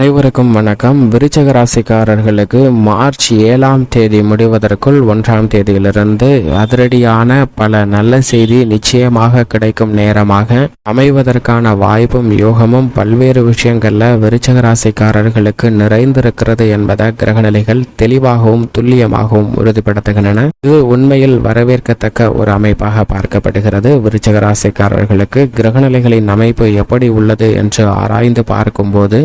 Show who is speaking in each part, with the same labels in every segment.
Speaker 1: அனைவருக்கும் வணக்கம். விருச்சக ராசிக்காரர்களுக்கு மார்ச் ஏழாம் தேதி முடிவதற்குள் ஒன்றாம் தேதியிலிருந்து அதிரடியான பல நல்ல செய்தி நிச்சயமாக கிடைக்கும் நேரமாக அமைவதற்கான வாய்ப்பும் யோகமும் பல்வேறு விஷயங்கள்ல விருச்சக ராசிக்காரர்களுக்கு நிறைந்திருக்கிறது என்பதை கிரகநிலைகள் தெளிவாகவும் துல்லியமாகவும் உறுதிப்படுத்துகின்றன. இது உண்மையில் வரவேற்கத்தக்க ஒரு அமைப்பாக பார்க்கப்படுகிறது. விருச்சக ராசிக்காரர்களுக்கு கிரகநிலைகளின் அமைப்பு எப்படி உள்ளது என்று ஆராய்ந்து பார்க்கும்போது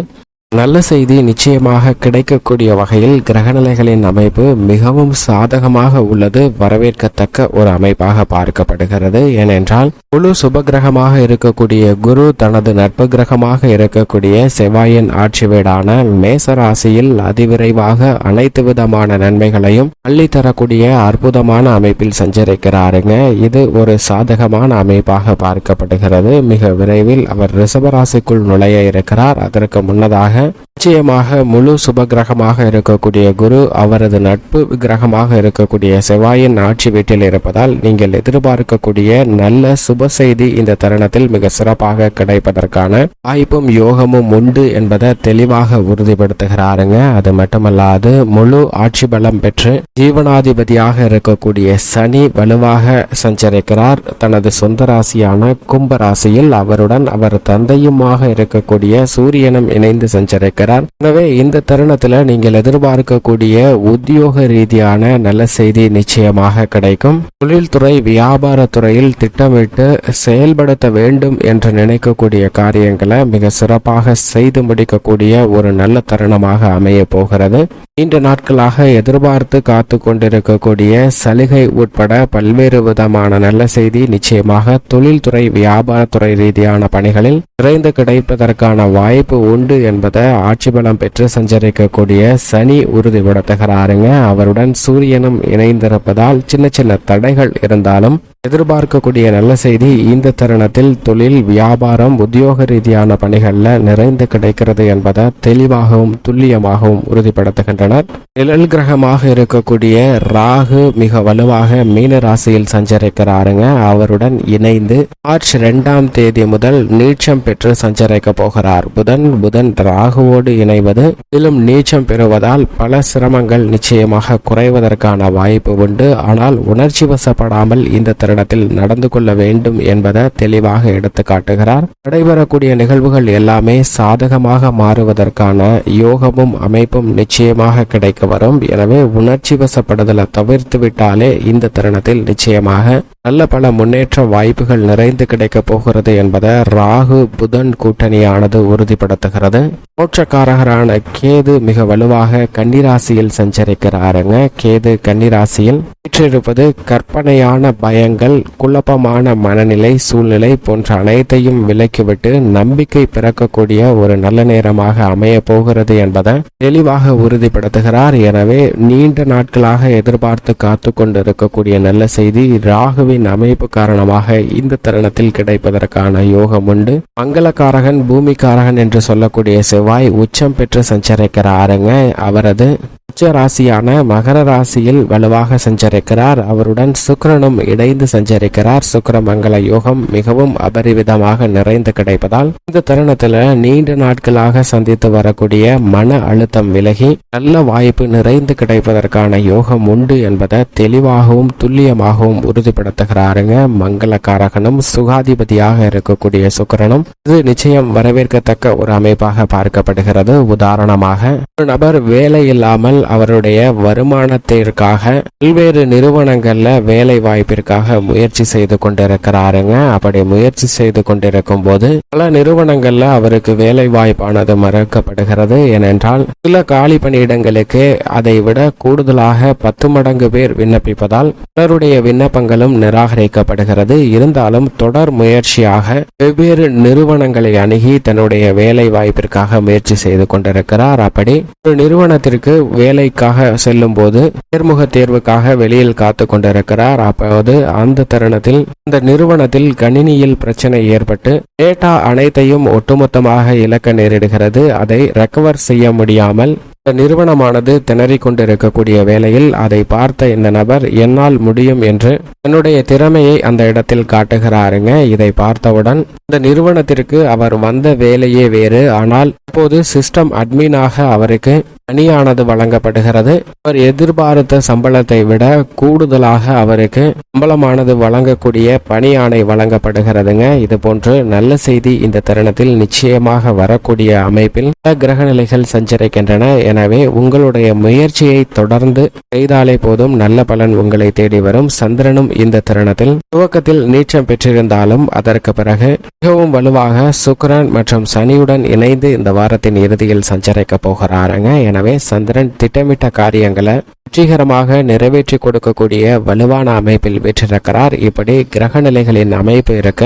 Speaker 1: நல்ல செய்தி நிச்சயமாக கிடைக்கக்கூடிய வகையில் கிரகநிலைகளின் அமைப்பு மிகவும் சாதகமாக உள்ளது. வரவேற்கத்தக்க ஒரு அமைப்பாக பார்க்கப்படுகிறது. ஏனென்றால் முழு சுபகிரகமாக இருக்கக்கூடிய குரு தனது நட்பு கிரகமாக இருக்கக்கூடிய செவ்வாயின் ஆட்சி வீடான மேச ராசியில் அதிவிரைவாக அனைத்து விதமான நன்மைகளையும் அள்ளி தரக்கூடிய அற்புதமான அமைப்பில் சஞ்சரிக்கிறாருங்க. இது ஒரு சாதகமான அமைப்பாக பார்க்கப்படுகிறது. மிக விரைவில் அவர் ரிஷபராசிக்குள் நுழைய இருக்கிறார். அதற்கு முன்னதாக நிச்சயமாக முழு சுப கிரகமாக இருக்கக்கூடிய குரு அவரது நட்பு கிரகமாக இருக்கக்கூடிய செவ்வாயின் ஆட்சி வீட்டில் இருப்பதால் நீங்கள் எதிர்பார்க்கக்கூடிய நல்ல சுப செய்தி இந்த தருணத்தில் மிக சிறப்பாக கிடைப்பதற்கான வாய்ப்பும் யோகமும் உண்டு என்பதை தெளிவாக உறுதிப்படுத்துகிறாருங்க. அது மட்டுமல்லாது முழு ஆட்சி பலம் பெற்று ஜீவனாதிபதியாக இருக்கக்கூடிய சனி வலுவாக சஞ்சரிக்கிறார். தனது சொந்த ராசியான கும்ப ராசியில் அவருடன் அவர் தந்தையுமாக இருக்கக்கூடிய சூரியனும் இணைந்து அமைஞ்சிருக்கிறார் எனவே இந்த தருணத்தில் நீங்கள் எதிர்பார்க்கக்கூடிய உத்தியோக ரீதியான நல்ல செய்தி நிச்சயமாக கிடைக்கும். தொழில்துறை வியாபார துறையில் திட்டமிட்டு செயல்படுத்த வேண்டும் என்று நினைக்கக்கூடிய காரியங்களை மிக சிறப்பாக செய்து முடிக்கக்கூடிய ஒரு நல்ல தருணமாக அமைய போகிறது. நீண்ட நாட்களாக எதிர்பார்த்து காத்து கொண்டிருக்கக்கூடிய சலுகை உட்பட பல்வேறு விதமான நல்ல செய்தி நிச்சயமாக தொழில்துறை வியாபாரத்துறை ரீதியான பணிகளில் நிறைந்து கிடைப்பதற்கான வாய்ப்பு உண்டு என்பது ஆட்சி பலம் பெற்று சஞ்சரிக்கக்கூடிய சனி உறுதிப்படுத்துகிறாருங்க அவருடன் சூரியனும் இணைந்திருப்பதால் சின்ன சின்ன தடைகள் இருந்தாலும் எதிர்பார்க்கக்கூடிய நல்ல செய்தி இந்த தருணத்தில் தொழில் வியாபாரம் உத்தியோக ரீதியான பணிகளில் நிறைந்து கிடைக்கிறது என்பதை தெளிவாகவும் துல்லியமாகவும் உறுதிப்படுத்துகின்றனர். நிழல் கிரகமாக இருக்கக்கூடிய ராகு மிக வலுவாக மீன ராசியில் சஞ்சரிக்கிறாருங்க. அவருடன் இணைந்து மார்ச் இரண்டாம் தேதி முதல் நீச்சம் பெற்று சஞ்சரிக்க போகிறார். புதன் புதன் ராகுவோடு இணைவது மேலும் நீச்சம் பெறுவதால் பல சிரமங்கள் நிச்சயமாக குறைவதற்கான வாய்ப்பு உண்டு. ஆனால் உணர்ச்சி வசப்படாமல் இந்த தருணத்தில் நடந்து கொள்ள வேண்டும் என்பதை தெளிவாக எடுத்து காட்டுகிறார். நடைபெறக்கூடிய நிகழ்வுகள் எல்லாமே சாதகமாக மாறுவதற்கான யோகமும் அமைப்பும் நிச்சயமாக கிடைக்க வரும். எனவே உணர்ச்சி வசப்படுதலை தவிர்த்து விட்டாலே இந்த தருணத்தில் நிச்சயமாக நல்ல பல முன்னேற்ற வாய்ப்புகள் நிறைந்து கிடைக்க போகிறது என்பதை ராகு புதன் கூட்டணியானது உறுதிப்படுத்துகிறது. மோட்சக்காரகரான கேது மிக வலுவாக கன்னிராசியில் சஞ்சரிக்கிறாருங்க. கேது கன்னிராசியில் வீற்றிருப்பது கற்பனையான பயங்கள் குழப்பமான மனநிலை சூழ்நிலை போன்ற அனைத்தையும் விலக்கிவிட்டு நம்பிக்கை பிறக்கக்கூடிய ஒரு நல்ல நேரமாக அமைய போகிறது என்பதை தெளிவாக உறுதிப்படுத்துகிறார். எனவே நீண்ட நாட்களாக எதிர்பார்த்து காத்து கொண்டு இருக்கக்கூடிய நல்ல செய்தி ராகுவின் அமைப்பு காரணமாக இந்த தருணத்தில் கிடைப்பதற்கான யோகம் உண்டு. மங்களக்காரகன் பூமிக்காரகன் என்று சொல்லக்கூடிய செவ்வாய் உச்சம் பெற்று சஞ்சரிக்கிறாருங்க. அவரது உச்ச ராசியான மகர ராசியில் வலுவாக சஞ்சரிக்கிறார். அவருடன் சுக்கரனும் இணைந்து சஞ்சரிக்கிறார். சுக்கிர மங்கள யோகம் மிகவும் அபரிவிதமாக நிறைந்து கிடைப்பதால் இந்த தருணத்துல நீண்ட நாட்களாக சந்தித்து வரக்கூடிய மன அழுத்தம் விலகி நல்ல வாய்ப்பு நிறைந்து கிடைப்பதற்கான யோகம் உண்டு என்பதை தெளிவாகவும் துல்லியமாகவும் உறுதிப்படுத்துகிறாருங்க. மங்களக்காரகனும் சுகாதிபதியாக இருக்கக்கூடிய சுக்கிரனும் இது நிச்சயம் வரவேற்கத்தக்க ஒரு அமைப்பாக பார்க்கப்படுகிறது. உதாரணமாக ஒரு நபர் வேலை இல்லாமல் அவருடைய வருமானத்திற்காக பல்வேறு நிறுவனங்கள்ல வேலை வாய்ப்பிற்காக முயற்சி செய்து கொண்டிருக்கிறாருங்க. அப்படி முயற்சி செய்து கொண்டிருக்கும் போது பல நிறுவனங்கள்ல அவருக்கு வேலை வாய்ப்பானது மறுக்கப்படுகிறது. ஏனென்றால் சில காலி பணியிடங்களுக்கு அதை விட கூடுதலாக பத்து மடங்கு பேர் விண்ணப்பிப்பதால் பலருடைய விண்ணப்பங்களும் நிராகரிக்கப்படுகிறது. இருந்தாலும் தொடர் முயற்சியாக வெவ்வேறு நிறுவனங்களை அணுகி தன்னுடைய வேலை வாய்ப்பிற்காக முயற்சி செய்து கொண்டிருக்கிறார். அப்படி ஒரு நிறுவனத்திற்கு வேலை வேலைக்காக செல்லும் போது நேர்முக தேர்வுக்காக வெளியில் காத்து கொண்டிருக்கிறார். அப்போது அந்த தருணத்தில் இந்த நிறுவனத்தில் கணினியில் பிரச்சனை ஏற்பட்டு டேட்டா அனைத்தையும் ஒட்டுமொத்தமாக இழக்க நேரிடுகிறது. அதை ரெக்கவர் செய்ய முடியாமல் இந்த நிறுவனமானது திணறிக் கொண்டிருக்கக்கூடிய வேளையில் அதை பார்த்த இந்த நபர் என்னால் முடியும் என்று தன்னுடைய திறமையை அந்த இடத்தில் காட்டுகிறாருங்க இதை பார்த்தவுடன் இந்த நிறுவனத்திற்கு அவர் வந்த வேலையே வேறு. ஆனால் இப்போது சிஸ்டம் அட்மினாக அவருக்கு பணியானது வழங்கப்படுகிறது. அவர் எதிர்பார்த்த சம்பளத்தை விட கூடுதலாக அவருக்கு சம்பளமானது வழங்கக்கூடிய பணியாணை வழங்கப்படுகிறதுங்க. இது போன்று நல்ல செய்தி இந்த தருணத்தில் நிச்சயமாக வரக்கூடிய அமைப்பில் கிரக கிரகநிலைகள் சஞ்சரிக்கின்றன எனவே உங்களுடைய முயற்சியை தொடர்ந்து செய்தாலே போதும் நல்ல பலன் உங்களை தேடி வரும். சந்திரனும் இந்த தருணத்தில் துவக்கத்தில் நீச்சம் பெற்றிருந்தாலும் அதற்கு பிறகு மிகவும் வலுவாக சுக்ரன் மற்றும் சனியுடன் இணைந்து இந்த வாரத்தின் இறுதியில் சஞ்சரிக்க போகிறாருங்க. எனவே சந்திரன் திட்டமிட்ட காரியங்களை வெற்றிகரமாக நிறைவேற்றி கொடுக்கக்கூடிய வலுவான அமைப்பில் வெற்றிருக்கிறார். இப்படி கிரக நிலைகளின் அமைப்பு இருக்க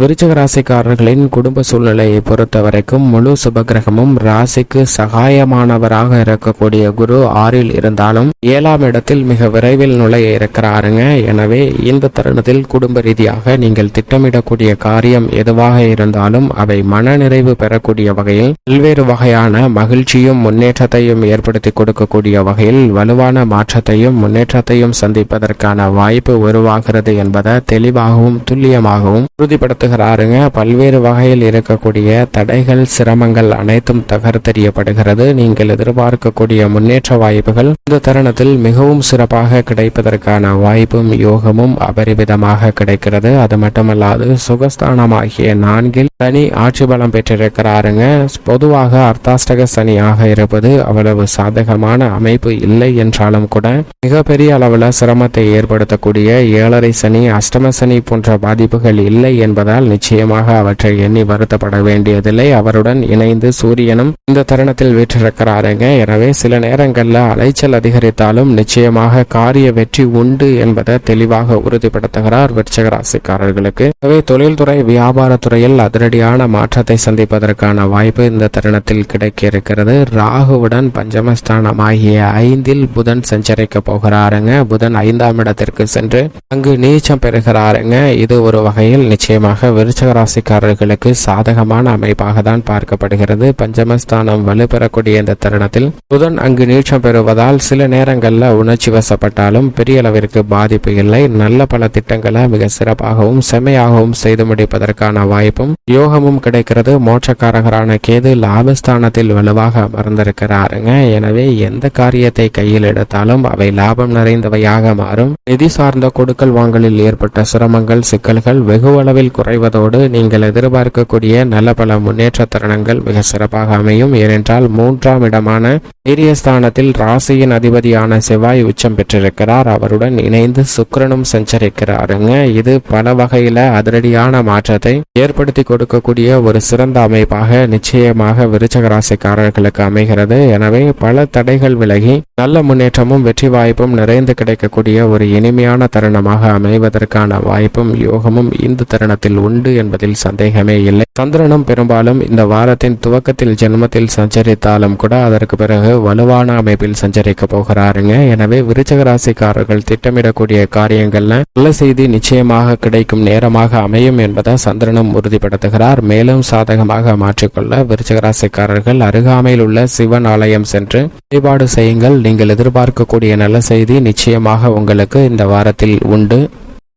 Speaker 1: விருச்சக ராசிக்காரர்களின் குடும்ப சூழ்நிலையை பொறுத்த வரைக்கும் முழு சுபகிரகமும் ராசிக்கு சகாயமானவராக இருக்கக்கூடிய குரு ஆறில் இருந்தாலும் ஏழாம் இடத்தில் மிக விரைவில் நுழைய இருக்கிறாருங்க. எனவே இந்த தருணத்தில் குடும்ப ரீதியாக நீங்கள் திட்டமிடக்கூடிய காரியம் எதுவாக இருந்தாலும் அவை மனநிறைவு பெறக்கூடிய வகையில் பல்வேறு வகையான மகிழ்ச்சியும் முன்னேற்றத்தையும் ஏற்படுத்தி கொடுக்கக்கூடிய வகையில் வலுவான மாற்றத்தையும் முன்னேற்றத்தையும் சந்திப்பதற்கான வாய்ப்பு உருவாகிறது என்பதை தெளிவாகவும் துல்லியமாகவும் உறுதிப்படுத்த உறுதிப்படுத்துகிறாருங்க பல்வேறு வகையில் இருக்கக்கூடிய தடைகள் சிரமங்கள் அனைத்தும் தகர்த்தெறியப்படுகிறது. நீங்கள் எதிர்பார்க்கக்கூடிய முன்னேற்ற வாய்ப்புகள் இந்த தருணத்தில் மிகவும் சிறப்பாக கிடைப்பதற்கான வாய்ப்பும் யோகமும் அபரிவிதமாக கிடைக்கிறது. அது மட்டுமல்லாது சுகஸ்தானமாகிய நான்கில் சனி ஆட்சி பலம் பெற்றிருக்கிறாருங்க. பொதுவாக அர்த்தாஷ்டக சனியாக இருப்பது அவ்வளவு சாதகமான அமைப்பு இல்லை என்றாலும் கூட மிகப்பெரிய அளவில் சிரமத்தை ஏற்படுத்தக்கூடிய ஏழரை சனி அஷ்டம சனி போன்ற பாதிப்புகள் இல்லை என்பதால் நிச்சயமாக அவற்றை எண்ணி வருத்தப்பட வேண்டியதில்லை. அவருடன் இணைந்து சூரியனும் இந்த தருணத்தில் வீற்றிருக்கிறாருங்க. எனவே சில நேரங்களில் அலைச்சல் அதிகரித்தாலும் நிச்சயமாக காரிய வெற்றி உண்டு என்பதை தெளிவாக உறுதிப்படுத்துகிறார் விருச்சக ராசிக்காரர்களுக்கு. எனவே தொழில்துறை வியாபாரத்துறையில் அதிரடியான மாற்றத்தை சந்திப்பதற்கான வாய்ப்பு இந்த தருணத்தில் கிடைக்க இருக்கிறது ராகுவுடன் பஞ்சமஸ்தானம் ஆகிய ஐந்தில் புதன் சஞ்சரிக்க போகிறாருங்க. புதன் ஐந்தாம் இடத்திற்கு சென்று அங்கு நீச்சம் பெறுகிறாருங்க. இது ஒரு வகையில் நிச்சயமாக விருச்சக ராசிக்காரர்களுக்கு சாதகமான அமைப்பாக தான் பார்க்கப்படுகிறது. பஞ்சமஸ்தானம் வலுப்பெறக்கூடிய இந்த தருணத்தில் புதன் அங்கு நீட்சம் பெறுவதால் சில நேரங்களில் உணர்ச்சி வசப்பட்டாலும் பெரிய அளவிற்கு பாதிப்பு இல்லை. நல்ல பல திட்டங்களை மிக சிறப்பாகவும் செம்மையாகவும் செய்து முடிப்பதற்கான வாய்ப்பும் யோகமும் கிடைக்கிறது. மோட்சக்காரகரான கேது லாபஸ்தானத்தில் வலுவாக அமர்ந்திருக்கிறாருங்க. எனவே எந்த காரியத்தை கையில் எடுத்தாலும் அவை லாபம் நிறைந்தவையாக மாறும். நிதி சார்ந்த கொடுக்கல் வாங்கலில் ஏற்பட்ட சிரமங்கள் சிக்கல்கள் வெகு அளவில் குறைவதோடு நீங்கள் எதிர்பார்க்கக்கூடிய நல்ல பல முன்னேற்ற தருணங்கள் மிக சிறப்பாக அமையும். ஏனென்றால் மூன்றாம் இடமான வீரியஸ்தானத்தில் ராசியின் அதிபதியான செவ்வாய் உச்சம் பெற்றிருக்கிறார். அவருடன் இணைந்து சுக்கரனும் சஞ்சரிக்கிறாருங்க. இது பல வகையில அதிரடியான மாற்றத்தை ஏற்படுத்தி கொடுக்கக்கூடிய ஒரு சிறந்த அமைப்பாக நிச்சயமாக விருச்சக ராசிக்காரர்களுக்கு அமைகிறது. எனவே பல தடைகள் விலகி நல்ல முன்னேற்றமும் வெற்றி வாய்ப்பும் நிறைந்து கிடைக்கக்கூடிய ஒரு இனிமையான தருணமாக அமைவதற்கான வாய்ப்பும் யோகமும் இந்த தருணத்தில் உண்டு என்பதில் சந்தேகமே இல்லை. சந்திரனும் பெரும்பாலும் இந்த வாரத்தின் துவக்கத்தில் ஜென்மத்தில் சஞ்சரித்தாலும் கூட அதற்கு பிறகு வலுவான அமைப்பில் சஞ்சரிக்க போகிறாருங்க. எனவே விருச்சக ராசிக்காரர்கள் திட்டமிடக்கூடிய காரியங்கள்ல நல்ல செய்தி நிச்சயமாக கிடைக்கும் நேரமாக அமையும் என்பதை சந்திரனும் உறுதிப்படுத்துகிறார். மேலும் சாதகமாக மாற்றிக்கொள்ள விருச்சக ராசிக்காரர்கள் அருகாமையில் உள்ள சிவன் ஆலயம் சென்று வழிபாடு செய்யுங்கள். நீங்கள் எதிர்பார்க்கக்கூடிய நல்ல செய்தி நிச்சயமாக உங்களுக்கு இந்த வாரத்தில் உண்டு.